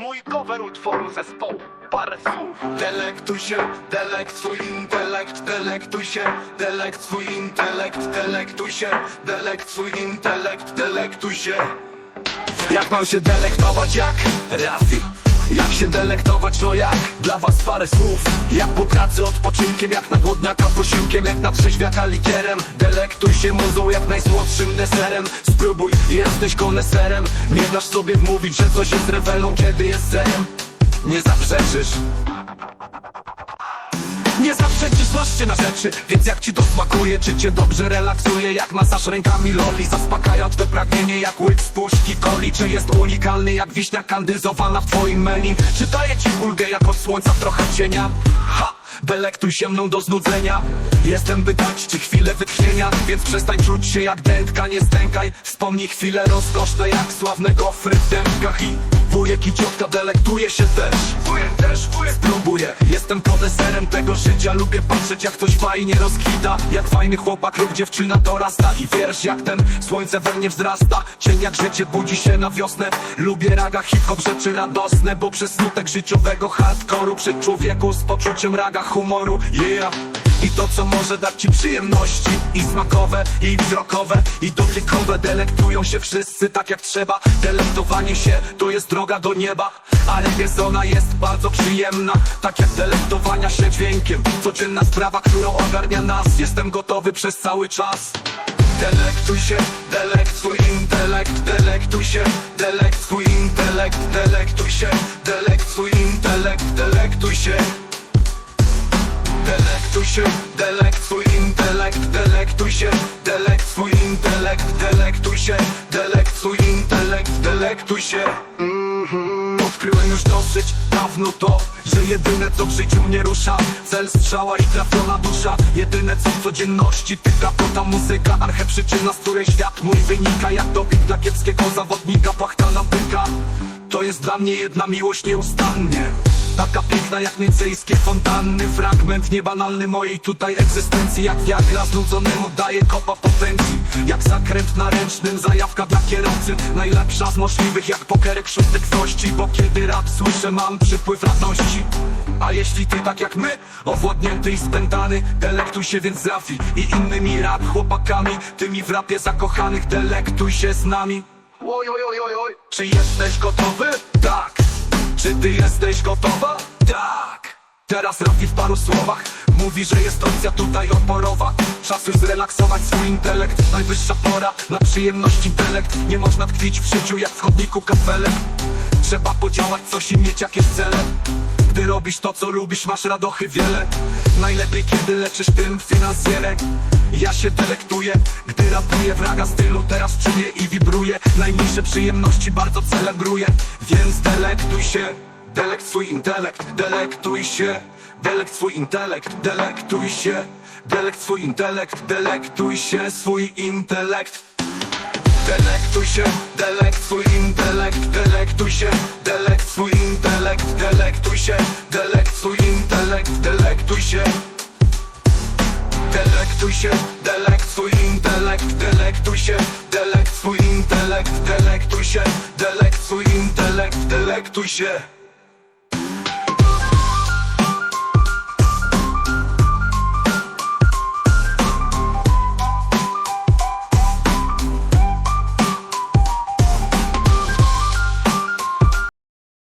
Mój cover utworu zespołu. Parę słów. Delektuj się, delekt swój intelekt Delektuj się, delekt swój intelekt Delektuj się, delekt swój intelekt Delektuj się. Jak mam się delektować jak Rafi jak się delektować, to jak? Dla was parę słów. Jak po pracy odpoczynkiem, jak na głodniaka posiłkiem Jak na trzeźwiaka likierem. Delektuj się muzą jak najsłodszym deserem. Spróbuj, jesteś koneserem. Nie dasz sobie wmówić, że coś jest rewelą, kiedy jest serem. Nie zaprzeczysz nie zaprzeczysz, się na rzeczy Więc jak ci to smakuje, czy cię dobrze relaksuje? Jak masaż rękami loli Zaspokaja twe pragnienie jak łyk z puszki coli? Czy jest unikalny jak wiśnia kandyzowana w twoim menu? Czy daje ci ulgę jak od słońca trochę cienia? Ha! Delektuj się mną do znudzenia. Jestem by dać ci chwilę wytchnienia. Więc przestań czuć się jak dętka, nie stękaj. Wspomnij chwile rozkoszne jak sławne gofry w dębkach. I wujek i ciotka delektuje się też. Wujek też, wujek. Spróbuję. Jestem koneserem tego życia. Lubię patrzeć jak ktoś fajnie rozkwita. Jak fajny chłopak lub dziewczyna dorasta. I wiersz jak ten słońce we mnie wzrasta. Cień jak życie budzi się na wiosnę. Lubię raga hip-hop rzeczy radosne Bo przez smutek życiowego hardkoru Przy człowieku z poczuciem raga humoru Yeah. I to co może dać ci przyjemności I smakowe, i wzrokowe, i dotykowe Delektują się wszyscy tak jak trzeba. Delektowanie się to jest droga do nieba Ale wiesz ona jest bardzo przyjemna. Tak jak delektowania się dźwiękiem Codzienna sprawa, którą ogarnia nas. Jestem gotowy przez cały czas. Delektuj się, delekt swój intelekt Delektuj się, delekt swój intelekt Delektuj się, delekt swój intelekt Delektuj się Delektuj się, delekt swój intelekt Delektuj się, delekt swój intelekt Delektuj się, delekt swój intelekt Delektuj się. Mhm. Odkryłem już dosyć dawno to Że jedyne co w życiu mnie rusza Cel strzała i trafiona dusza. Jedyne co w codzienności tyka ta muzyka Archeprzyczyna, z której świat mój wynika. Jak doping dla kiepskiego zawodnika Płachtana byka To jest dla mnie jedna miłość nieustannie Taka piękna jak nicejskie fontanny Fragment niebanalny mojej tutaj egzystencji. Jak wiagra znudzonemu daje kopa potencji Jak zakręt na ręcznym, zajawka dla kierowcy. Najlepsza z możliwych jak pokerek szóstekwości Bo kiedy rap słyszę mam przypływ radości A jeśli ty tak jak my, owłodnięty i spętany Delektuj się więc z Rafi i innymi rap chłopakami Tymi w rapie zakochanych delektuj się z nami. Oj, oj, oj, oj, oj. Czy jesteś gotowy? Tak czy ty jesteś gotowa? Tak! Teraz Rafi w paru słowach. Mówi, że jest opcja tutaj oporowa. Czas już zrelaksować swój intelekt. Najwyższa pora na przyjemność intelekt. Nie można tkwić w życiu jak w chodniku kafelek. Trzeba podziałać coś i mieć jakieś cele Gdy robisz to co lubisz masz radochy wiele. Najlepiej kiedy leczysz tym finansjerek. Ja się delektuję, gdy rapuję w raga stylu Teraz czuję i wibruję. Najmniejsze przyjemności bardzo celebruję Więc delektuj się. Delekt swój intelekt, delektuj się. Delekt swój intelekt, delektuj się. Delekt swój intelekt, delektuj się Swój intelekt. Delektuj się, delekt swój intelekt Delektuj się, delekt swój intelekt się, delekt swój intelekt Delektuj się. Delektuj się, delekt swój intelekt Delektuj się, delekt swój intelekt Delektuj się, delekt swój intelekt Delektuj się